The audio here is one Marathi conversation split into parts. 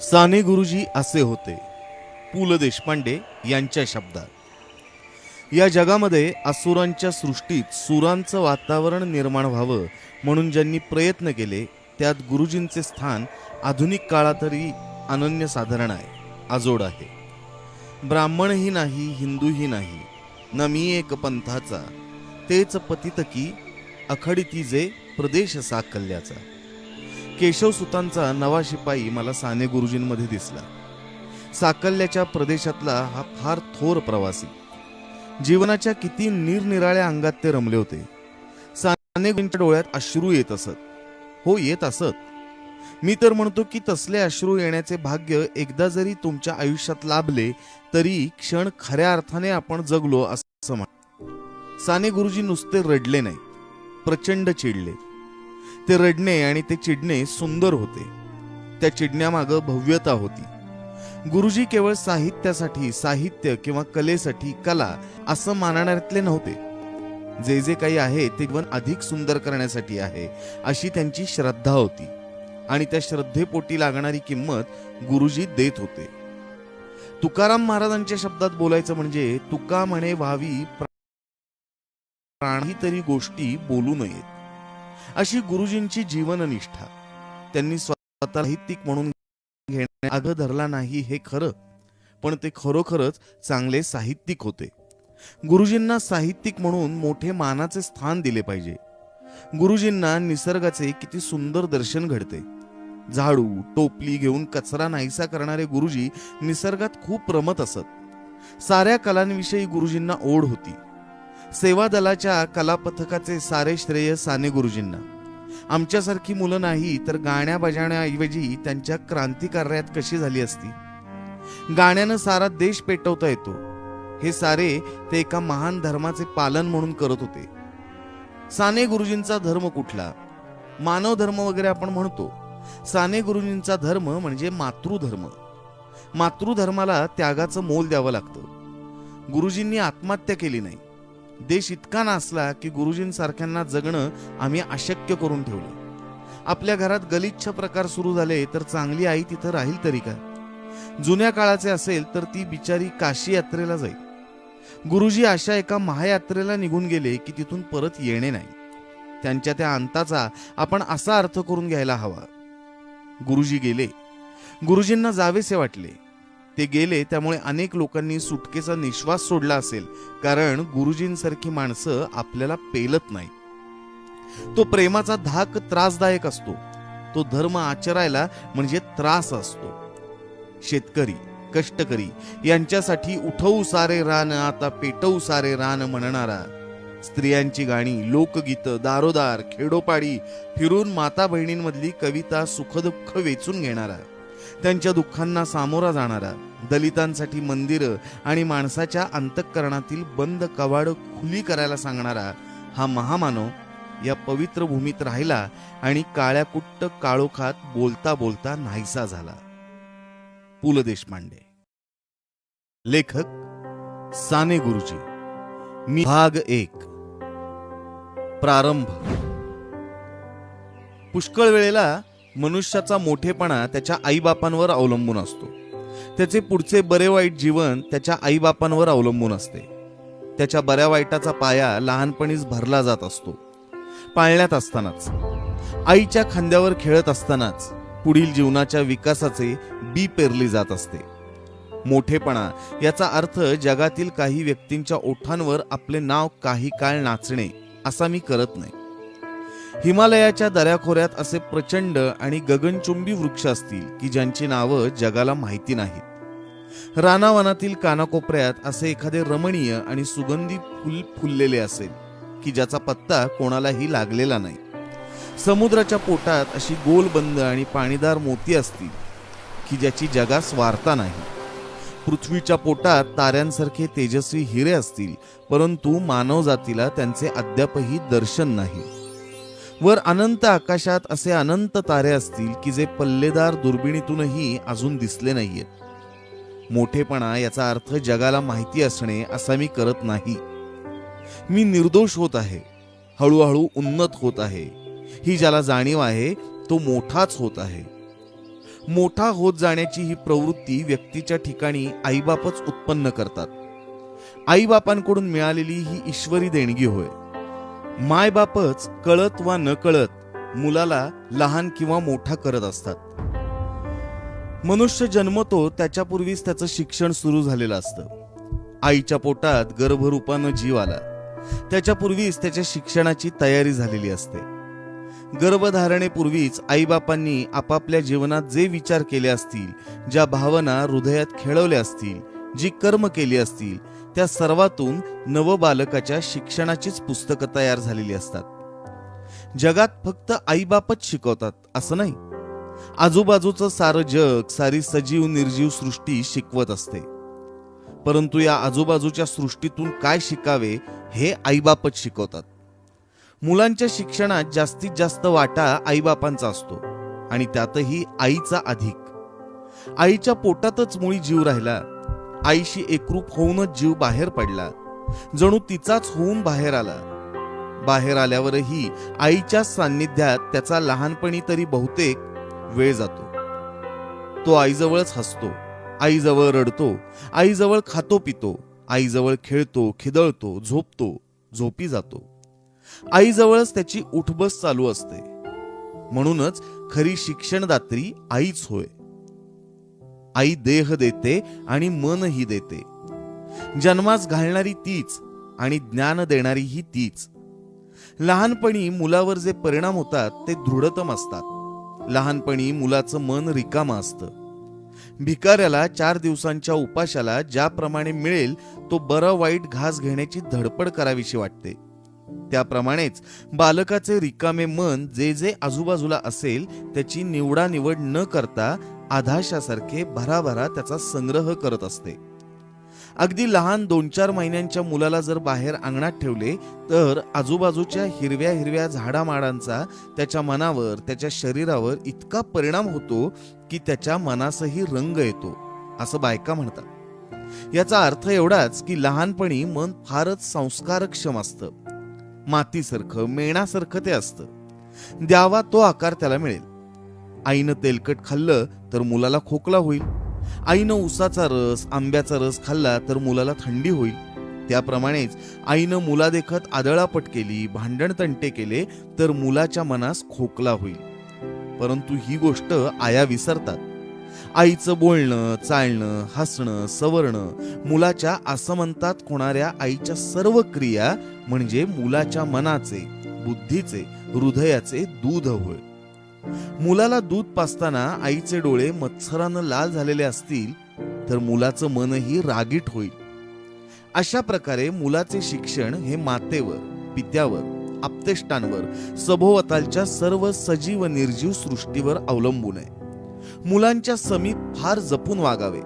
साने गुरुजी असे होते. पु ल देशपांडे यांच्या शब्दात. या जगामध्ये असुरांच्या सृष्टीत सुरांचं वातावरण निर्माण व्हावं म्हणून ज्यांनी प्रयत्न केले त्यात गुरुजींचे स्थान आधुनिक काळातही अनन्यसाधारण आहे आजोड आहे. ब्राह्मणही नाही हिंदूही नाही न मी एक पंथाचा तेच पतितकी अखडिती जे प्रदेश साकल्याचा. केशवसुतांचा नवा शिपाई मला साने गुरुजींमध्ये दिसला. साकल्याच्या प्रदेशातला हा फार थोर प्रवासी. जीवनाच्या किती निरनिराळ्या अंगात ते रमले होते. साने गुरुजींच्या डोळ्यात अश्रू येत असत. हो येत असत. मी तर म्हणतो की तसले अश्रू येण्याचे भाग्य एकदा जरी तुमच्या आयुष्यात लाभले तरी क्षण खऱ्या अर्थाने आपण जगलो असं म्हण साने गुरुजी नुसते रडले नाही. प्रचंड चिडले. ते रडणे आणि ते चिडणे सुंदर होते. त्या चिडण्यामागं भव्यता होती. गुरुजी केवळ साहित्यासाठी साहित्य किंवा कलेसाठी कला असं मानणाऱ्यातले नव्हते. जे जे काही आहे ते जीवन अधिक सुंदर करण्यासाठी आहे अशी त्यांची श्रद्धा होती. आणि त्या श्रद्धेपोटी लागणारी किंमत गुरुजी देत होते. तुकाराम महाराजांच्या शब्दात बोलायचं म्हणजे तुका म्हणे व्हावी प्राणी तरी गोष्टी बोलू नयेत. अशी गुरुजींची जीवननिष्ठा. त्यांनी स्वतः साहित्यिक म्हणून घेण्या आग धरला नाही हे खरं पण ते खरोखरच चांगले साहित्यिक होते. गुरुजींना साहित्यिक म्हणून मोठे मानाचे स्थान दिले पाहिजे. गुरुजींना निसर्गाचे किती सुंदर दर्शन घडते. झाडू टोपली घेऊन कचरा नाहीसा करणारे गुरुजी निसर्गात खूप रमत असत. साऱ्या कलांविषयी गुरुजींना ओढ होती. सेवा दलाच्या कलापथकाचे सारे श्रेय साने गुरुजींना. आमच्यासारखी मुलं नाही तर गाण्या बजावण्याऐवजी त्यांच्या क्रांतिकार्यात कशी झाली असती? गाण्यानं सारा देश पेटवता येतो. हे सारे ते एका महान धर्माचे पालन म्हणून करत होते. साने गुरुजींचा धर्म कुठला? मानव धर्म वगैरे आपण म्हणतो. साने गुरुजींचा धर्म म्हणजे मातृधर्म. मातृधर्माला त्यागाचं मोल द्यावं लागतं. गुरुजींनी आत्महत्या केली नाही. देश इतका नासला की गुरुजींसारख्यांना जगणं आम्ही अशक्य करून ठेवलं. आपल्या घरात गलिच्छ प्रकार सुरू झाले तर चांगली आई तिथं राहील तरी का जुन्या काळाचे असेल तर ती बिचारी काशी यात्रेला जाईल. गुरुजी अशा एका महायात्रेला निघून गेले की तिथून परत येणे नाही. त्यांच्या त्या अंताचा आपण असा अर्थ करून घ्यायला हवा. गुरुजी गेले. गुरुजींना जावेसे वाटले. ते गेले त्यामुळे अनेक लोकांनी सुटकेचा निश्वास सोडला असेल. कारण गुरुजींसारखी माणसं आपल्याला पेलत नाही तो प्रेमाचा धाक त्रासदायक असतो. तो धर्म आचरायला म्हणजे त्रास असतो. शेतकरी कष्टकरी यांच्यासाठी उठवू सारे रान आता पेटवू सारे रान म्हणणारा. स्त्रियांची गाणी लोकगीत दारोदार खेडोपाडी फिरून माता बहिणींमधली कविता सुखदुःख वेचून घेणारा. त्यांच्या दुःखांना सामोरा जाणारा. दलितांसाठी मंदिरं आणि माणसाच्या अंतःकरणातील बंद कवाड खुली करायला सांगणारा हा महामानव या पवित्र भूमीत राहिला आणि काळ्या कुट्ट काळोखात बोलता बोलता नाहीसा झाला. पु ल देशपांडे लेखक साने गुरुजी. मी भाग एक. प्रारंभ. पुष्कळ वेळेला मनुष्याचा मोठेपणा त्याच्या आईबापांवर अवलंबून असतो. त्याचे पुढचे बरे वाईट जीवन त्याच्या आईबापांवर अवलंबून असते. त्याच्या बऱ्या वाईटाचा पाया लहानपणीच भरला जात असतो. पाळण्यात असतानाच आईच्या खांद्यावर खेळत असतानाच पुढील जीवनाच्या विकासाचे बी पेरली जात असते. मोठेपणा याचा अर्थ जगातील काही व्यक्तींच्या ओठांवर आपले नाव काही काळ नाचणे असा मी करत नाही. हिमालयाच्या दऱ्याखोऱ्यात असे प्रचंड आणि गगनचुंबी वृक्ष असतील की ज्यांची नावं जगाला माहिती नाहीत. रानावनातील कानाकोपऱ्यात असे एखादे रमणीय आणि सुगंधी फुल फुललेले असेल की ज्याचा पत्ता कोणालाही लागलेला नाही. समुद्राच्या पोटात अशी गोलबंद आणि पाणीदार मोती असतील की ज्याची जगास वार्ता नाही. पृथ्वीच्या पोटात ताऱ्यांसारखे तेजस्वी हिरे असतील परंतु मानवजातीला त्यांचे अद्यापही दर्शन नाही. वर अनंत आकाशात असे अनंत तारे असतील की जे पल्लेदार दुर्बिणीतूनही अजून दिसले नाहीयेत. मोठेपणा याचा अर्थ जगाला माहिती असणे असा मी करत नाही. मी निर्दोष होत आहे. हळूहळू उन्नत होत आहे. ही ज्याला जाणीव आहे तो मोठाच होत आहे. मोठा होत जाण्याची ही प्रवृत्ती व्यक्तीच्या ठिकाणी आईबापच उत्पन्न करतात. आईबापांकडून मिळालेली ही ईश्वरी देणगी होय. मायबापच कळत वा न कळत मुलाला लहान किंवा मोठा करत असतात. मनुष्य जन्मतो त्याच्यापूर्वीच त्याचं शिक्षण सुरू झालेलं असतं. आईच्या पोटात गर्भरूपानं जीव आला. त्याच्यापूर्वीच त्याच्या शिक्षणाची तयारी झालेली असते. गर्भधारणेपूर्वीच आईबापांनी आपापल्या जीवनात जे विचार केले असतील ज्या भावना हृदयात खेळवल्या असतील जी कर्म केली असतील त्या सर्वातून नवबालकाच्या शिक्षणाचीच पुस्तकं तयार झालेली असतात. जगात फक्त आईबापच शिकवतात असं नाही. आजूबाजूचं सारं जग सारी सजीव निर्जीव सृष्टी शिकवत असते. परंतु या आजूबाजूच्या सृष्टीतून काय शिकावे हे आईबापच शिकवतात. मुलांच्या शिक्षणात जास्तीत जास्त वाटा आईबापांचा असतो आणि त्यातही आईचा अधिक. आईच्या पोटातच मुळी जीव राहिला आईशी एकरूप होऊनच जीव बाहेर पडला. जणू तिचाच होऊन बाहेर आला. बाहेर आल्यावरही आईच्या सान्निध्यात त्याचा लहानपणी तरी बहुतेक वेळ जातो. तो आईजवळच हसतो. आईजवळ रडतो. आईजवळ खातो पितो. आईजवळ खेळतो खिदळतो झोपतो झोपी जातो. आईजवळच त्याची उठबस चालू असते. म्हणूनच खरी शिक्षणदात्री आईच होय. आई देह देते आणि मनही देते. जन्मास घालणारी तीच आणि ज्ञान देणारी ही तीच. लहानपणी मुलावर जे परिणाम होतात ते दृढतम असतात. लहानपणी मुलाचं मन रिकामं असतं. भिकाऱ्याला चार दिवसांच्या उपाशाला ज्याप्रमाणे मिळेल तो बरं वाईट घास घेण्याची धडपड करावीशी वाटते. त्याप्रमाणेच बालकाचे रिकामे मन जे जे आजूबाजूला असेल त्याची निवडानिवड न करता आधाशासारखे भराभरा त्याचा संग्रह करत असते. अगदी लहान दोन चार महिन्यांच्या मुलाला जर बाहेर अंगणात ठेवले तर आजूबाजूच्या हिरव्या हिरव्या झाडामाडांचा त्याच्या मनावर त्याच्या शरीरावर इतका परिणाम होतो की त्याच्या मनासही रंग येतो असं बायका म्हणतात. याचा अर्थ एवढाच की लहानपणी मन फारच संस्कारक्षम असतं. मातीसारखं मेणासारखं ते असतं. द्यावा तो आकार त्याला मिळेल. आईनं तेलकट खाल्लं तर मुलाला खोकला होईल. आईनं उसाचा रस आंब्याचा रस खाल्ला तर मुलाला थंडी होईल. त्याप्रमाणेच आईनं मुलादेखत आदळापट केली भांडण तंटे केले तर मुलाच्या मनास खोकला होईल. परंतु ही गोष्ट आया विसरतात. आईचं बोलणं चालणं हसणं सवरणं मुलाच्या आसमंतात होणाऱ्या आईच्या सर्व क्रिया म्हणजे मुलाच्या मनाचे बुद्धीचे हृदयाचे दूध होय. मुलाला दूध पाजताना आईचे डोळे मत्सरानं लाल झालेले असतील तर मुलाचं मनही रागीट होईल. अशा प्रकारे मुलाचे शिक्षण हे मातेवर पित्यावर आपतेष्टांवर सभोवतालच्या सर्व सजीव निर्जीव सृष्टीवर अवलंबून आहे. मुलांच्या समीप फार जपून वागावे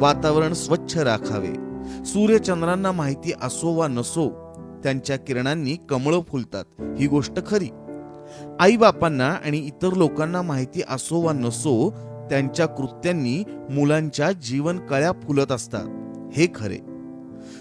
वातावरण स्वच्छ राखावे सूर्यचंद्रांना माहिती असो वा नसो त्यांच्या किरणांनी कमळं फुलतात ही गोष्ट खरी. आई बापांना आणि इतर लोकांना माहिती असो वा नसो त्यांच्या कृत्यांनी मुलांच्या जीवन कळ्या फुलत असतात. हे खरे.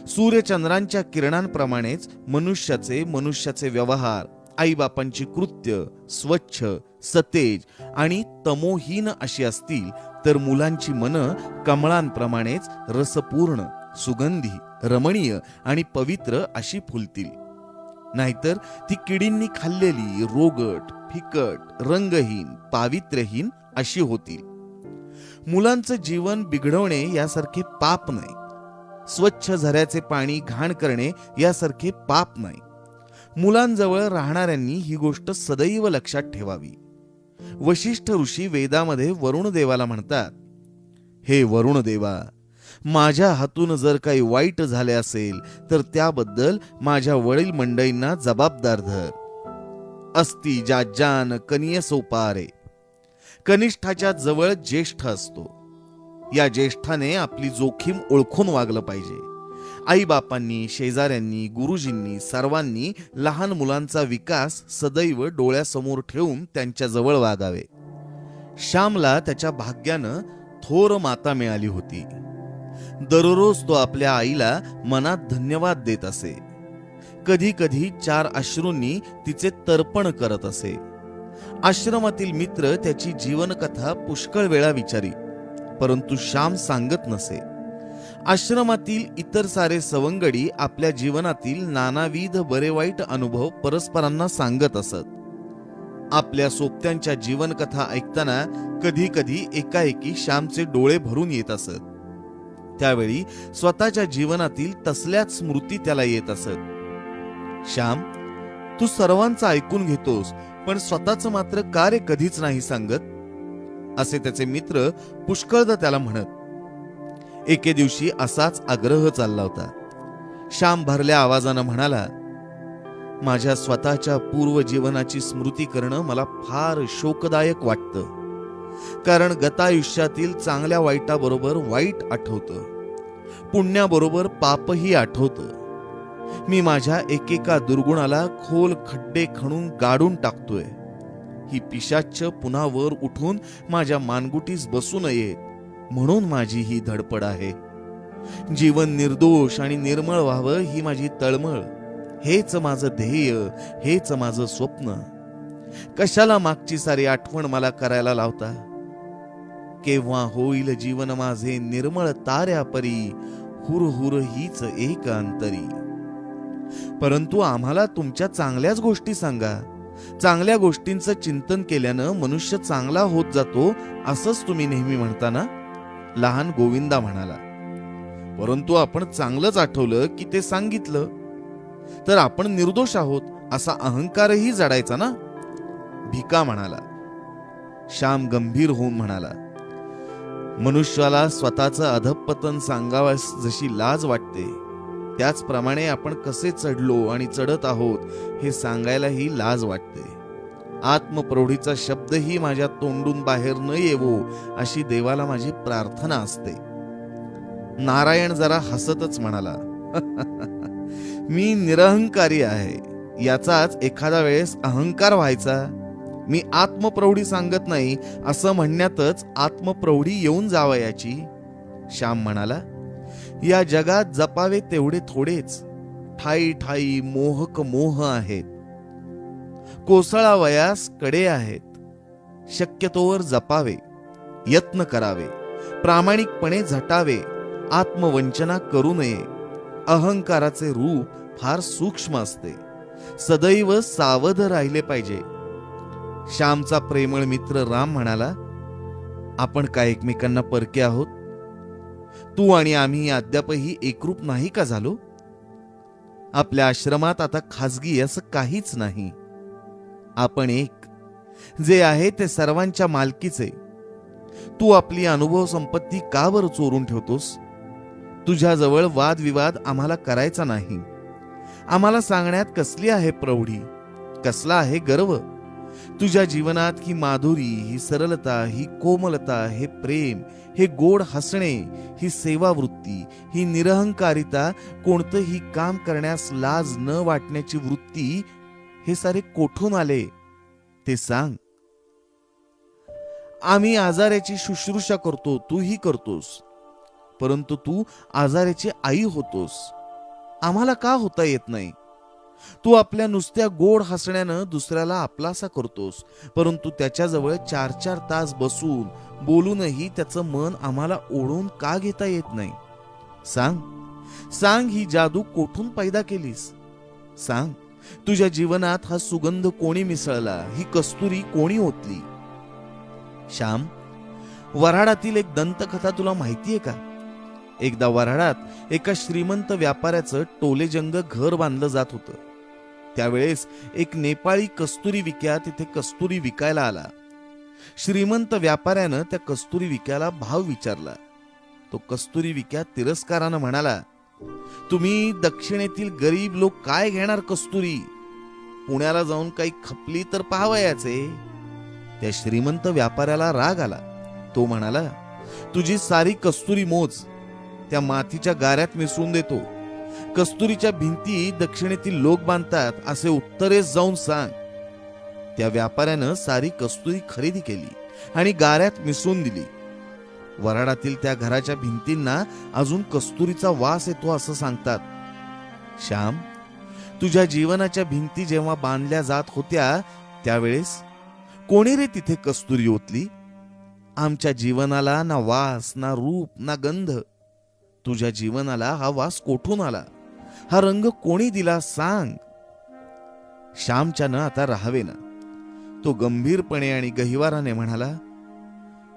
सूर्यचंद्रांच्या किरणांप्रमाणेच मनुष्याचे मनुष्याचे व्यवहार आईबापांची कृत्य स्वच्छ सतेज आणि तमोहीन अशी असतील तर मुलांची मन कमळांप्रमाणेच रसपूर्ण सुगंधी रमणीय आणि पवित्र अशी फुलतील. नाहीतर ती किडींनी खाल्लेली रोगट फिकट रंगहीन पावित्र्यहीन अशी होतील. मुलांचं जीवन बिघडवणे यासारखे पाप नाही. स्वच्छ झऱ्याचे पाणी घाण करणे यासारखे पाप नाही. मुलांजवळ राहणाऱ्यांनी ही गोष्ट सदैव लक्षात ठेवावी. वशिष्ठ ऋषी वेदामध्ये वरुण देवाला म्हणतात हे वरुण देवा माझ्या हातून जर काही वाईट झाले असेल तर त्याबद्दल माझ्या वडील मंडळींना जबाबदार धर. अस्ति जान कनिय सोपारे. कनिष्ठाच्या जवळ ज्येष्ठ असतो. या ज्येष्ठाने आपली जोखीम ओळखून वागलं पाहिजे. आईबापांनी शेजाऱ्यांनी गुरुजींनी सर्वांनी लहान मुलांचा विकास सदैव डोळ्यासमोर ठेवून त्यांच्याजवळ वागावे. श्यामला त्याच्या भाग्यानं थोर माता मिळाली होती. दररोज तो आपल्या आईला मनात धन्यवाद देत असे. कधी कधी चार अश्रूंनी तिचे तर्पण करत असे. आश्रमातील मित्र त्याची जीवनकथा पुष्कळ वेळा विचारी परंतु श्याम सांगत नसे. आश्रमातील इतर सारे सवंगडी आपल्या जीवनातील नानाविध बरे वाईट अनुभव परस्परांना सांगत असत. आपल्या सोबत्यांच्या जीवनकथा ऐकताना कधी कधी एकाएकी श्यामचे डोळे भरून येत असत. त्यावेळी स्वतःच्या जीवनातील तसल्याच स्मृती त्याला येत असत. श्याम तू सर्वांचं ऐकून घेतोस पण स्वतःच मात्र कार्य कधीच नाही सांगत? असे त्याचे मित्र पुष्कळदा त्याला म्हणत. एके दिवशी असाच आग्रह चालला होता. श्याम भरल्या आवाजानं म्हणाला माझ्या स्वतःच्या पूर्व जीवनाची स्मृती करणं मला फार शोकदायक वाटतं. कारण गतायुष्यातील चांगल्या वाईटाबरोबर वाईट आठवतं. पुण्याबरोबर पापही आठवतं. मी माझ्या एकेका दुर्गुणाला खोल खड्डे खणून गाडून टाकतोय. ही पिशाच्च पुन्हा वर उठून माझ्या मानगुटीस बसू नये म्हणून माझी ही धडपड आहे. जीवन निर्दोष आणि निर्मळ व्हावं ही माझी तळमळ. हेच माझं ध्येय हेच माझं स्वप्न. कशाला मागची सारी आठवण मला करायला लावता? केव्हा होईल जीवन माझे निर्मळ ताऱ्यापरी हुर हुर हीच एक अंतरी. परंतु आम्हाला तुमच्या चांगल्याच गोष्टी सांगा. चांगल्या गोष्टींचं चिंतन केल्यानं मनुष्य चांगला होत जातो असंच तुम्ही नेहमी म्हणताना लहान गोविंदा म्हणाला. परंतु आपण चांगलंच आठवलं की ते सांगितलं. तर आपण निर्दोष आहोत असा अहंकारही जडायचा ना? भिका म्हणाला. श्याम गंभीर होऊन म्हणाला मनुष्याला स्वतःचं अधपतन सांगावयास जशी लाज वाटते त्याचप्रमाणे आपण कसे चढलो आणि चढत आहोत हे सांगायलाही लाज वाटते. आत्मप्रौढीचा शब्दही माझ्या तोंडून बाहेर न येवो अशी देवाला माझी प्रार्थना असते. नारायण जरा हसतच म्हणाला मी निरहंकारी आहे याचाच एखाद्या वेळेस अहंकार व्हायचा? मी आत्मप्रौढी सांगत नाही असं म्हणण्यातच आत्मप्रौढी येऊन जावयाची श्याम म्हणाला या जगात जपावे तेवढे थोडेच. ठाई ठाई मोहक मोह आहेत. कोसळावयासकडे आहेत. शक्यतोवर जपावे यत्न करावे प्रामाणिकपणे झटावे आत्मवंचना करू नये. अहंकाराचे रूप फार सूक्ष्म असते. सदैव सावध राहिले पाहिजे. श्यामचा प्रेमळ मित्र राम म्हणाला आपण काय एकमेकांना परके आहोत? तू आणि आम्ही अद्यापही एकरूप नाही का झालो? आपल्या आश्रमात आता खाजगी असं काहीच नाही. आपण एक जे आहे ते सर्वांच्या मालकीचे तू आपली अनुभव संपत्ती का बरं चोरून ठेवतोस? तुझ्याजवळ वादविवाद आम्हाला करायचा नाही. आम्हाला सांगण्यात कसली आहे प्रौढी? कसला आहे गर्व? तुझ्या जीवनात ही माधुरी ही सरलता ही कोमलता हे प्रेम हे गोड हसणे ही सेवावृत्ती ही निरहंकारिता कोणतंही काम करण्यास लाज न वाटण्याची वृत्ती हे सारे कोठून आले? ते सांग. आम्ही आजाराची शुश्रूषा करतो तूही करतोस. परंतु तू आजाराची आई होतोस. आम्हाला का होता येत नाही? तू आपल्या नुसत्या गोड हसण्यानं दुसऱ्याला आपलासा करतोस. परंतु त्याच्याजवळ चार चार तास बसून बोलूनही त्याचं मन आम्हाला ओढून का घेता येत नाही? सांग. सांग ही जादू कोठून पैदा केलीस? सांग. तुझ्या जीवनात हा सुगंध कोणी मिसळला? ही कस्तुरी कोणी ओतली? श्याम वऱ्हाडातील एक दंतकथा तुला माहितीये का? एकदा वऱ्हाडात एका श्रीमंत व्यापाऱ्याचं टोलेजंग घर बांधलं जात होतं. त्यावेळेस एक नेपाळी कस्तुरी विक्या तिथे कस्तुरी विकायला आला. श्रीमंत व्यापाऱ्यानं त्या कस्तुरी विक्याला भाव विचारला. तो कस्तुरी विक्या तिरस्कारानं म्हणाला तुम्ही दक्षिणेतील गरीब लोक काय घेणार कस्तुरी? पुण्याला जाऊन काही खपली तर पाहावयाचे त्या श्रीमंत व्यापाऱ्याला राग आला. तो म्हणाला तुझी सारी कस्तुरी मोज त्या मातीच्या गाऱ्यात मिसळून देतो. कस्तुरीच्या भिंती दक्षिणेतील लोक बांधतात असे उत्तरेस जाऊन सांग. त्या व्यापाऱ्यानं सारी कस्तुरी खरेदी केली आणि गाऱ्यात मिसळून दिली. वराडातील त्या घराच्या भिंतींना अजून कस्तुरीचा वास येतो असं सांगतात. श्याम तुझ्या जीवनाच्या भिंती जेव्हा बांधल्या जात होत्या त्यावेळेस कोणी रे तिथे कस्तुरी ओतली? आमच्या जीवनाला ना वास ना रूप ना गंध. तुझ्या जीवनाला हा वास कोठून आला? हा रंग कोणी दिला सांग. श्यामच्यानं आता राहावे ना तो गंभीरपणे आणि गहिवाराने म्हणाला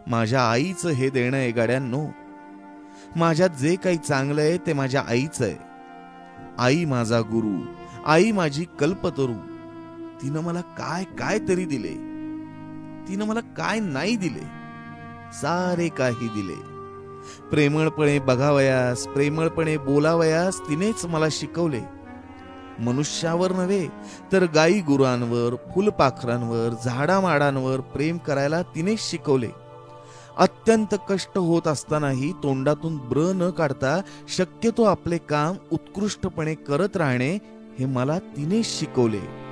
माझ्या आईचं हे देणं आहे गाड्यांनो. माझ्यात जे काही चांगलं आहे ते माझ्या आईचं आहे. आई माझा गुरु आई माझी कल्पतरू. तिनं मला काय काय तरी दिले. तिनं मला काय नाही दिले. सारे काही दिले. प्रेमळपणे बघावयास प्रेमळपणे बोलावयास तिनेच मला शिकवले. मनुष्यावर नव्हे तर गाई गुरांवर फुलपाखरांवर झाडामाडांवर प्रेम करायला तिनेच शिकवले. अत्यंत कष्ट होत असतानाही तोंडातून ब्र न काढता शक्यतो आपले काम उत्कृष्टपणे करत राहणे हे मला तिनेच शिकवले.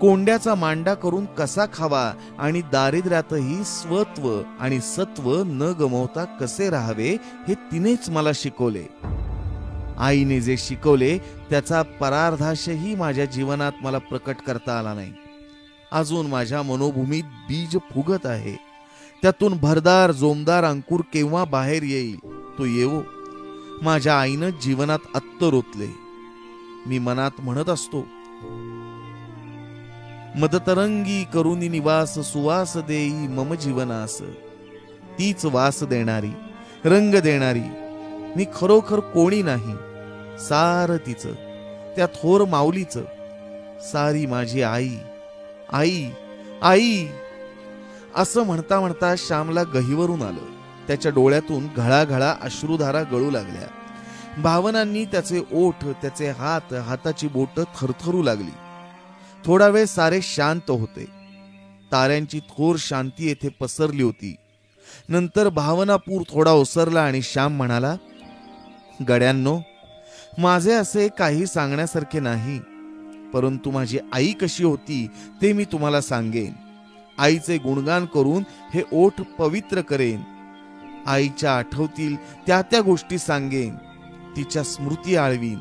कोंड्याचा मांडा करून कसा खावा आणि दारिद्र्यातही स्वत्व आणि सत्व न गमवता कसे राहावे हे तिनेच मला शिकवले. आईने जे शिकवले त्याचा परार्धाशही माझ्या जीवनात मला प्रकट करता आला नाही. अजून माझ्या मनोभूमीत बीज फुगत आहे. त्यातून भरदार जोमदार अंकुर केव्हा बाहेर येईल तो येवो. माझ्या आईनं जीवनात अत्तर ओतले. मी मनात म्हणत असतो मदतरंगी करुनी निवास सुवास देई मम जीवनास. तीच वास देणारी रंग देणारी मी खरोखर कोणी नाही सार तिचं त्या थोर माऊलीचं. सारी माझी आई आई आई. असं म्हणता म्हणता श्यामला गहीवरून आलं. त्याच्या डोळ्यातून घळाघळा अश्रुधारा गळू लागल्या. भावनांनी त्याचे ओठ त्याचे हात हाताची बोट थरथरू लागली. थोडा वेळ सारे शांत होते. ताऱ्यांची थोर शांती येथे पसरली होती. नंतर भावनापूर थोडा ओसरला आणि श्याम म्हणाला गड्यांनो माझे असे काही सांगण्यासारखे नाही परंतु माझी आई कशी होती ते मी तुम्हाला सांगेन. आईचे गुणगान करून हे ओठ पवित्र करेन. आईच्या आठवतील त्या त्या गोष्टी सांगेन. तिच्या स्मृती आळवीन.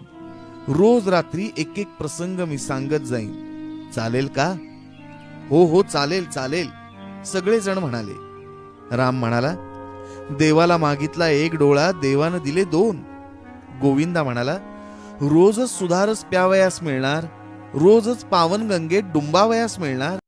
रोज रात्री एक एक प्रसंग मी सांगत जाईन. चालेल का? हो हो चालेल चालेल. सगळेजण म्हणाले. राम म्हणाला देवाला मागितला एक डोळा देवानं दिले दोन. गोविंदा म्हणाला रोजच सुधारस प्यावयास मिळणार रोजच पावन गंगेत डुंबावयास मिळणार.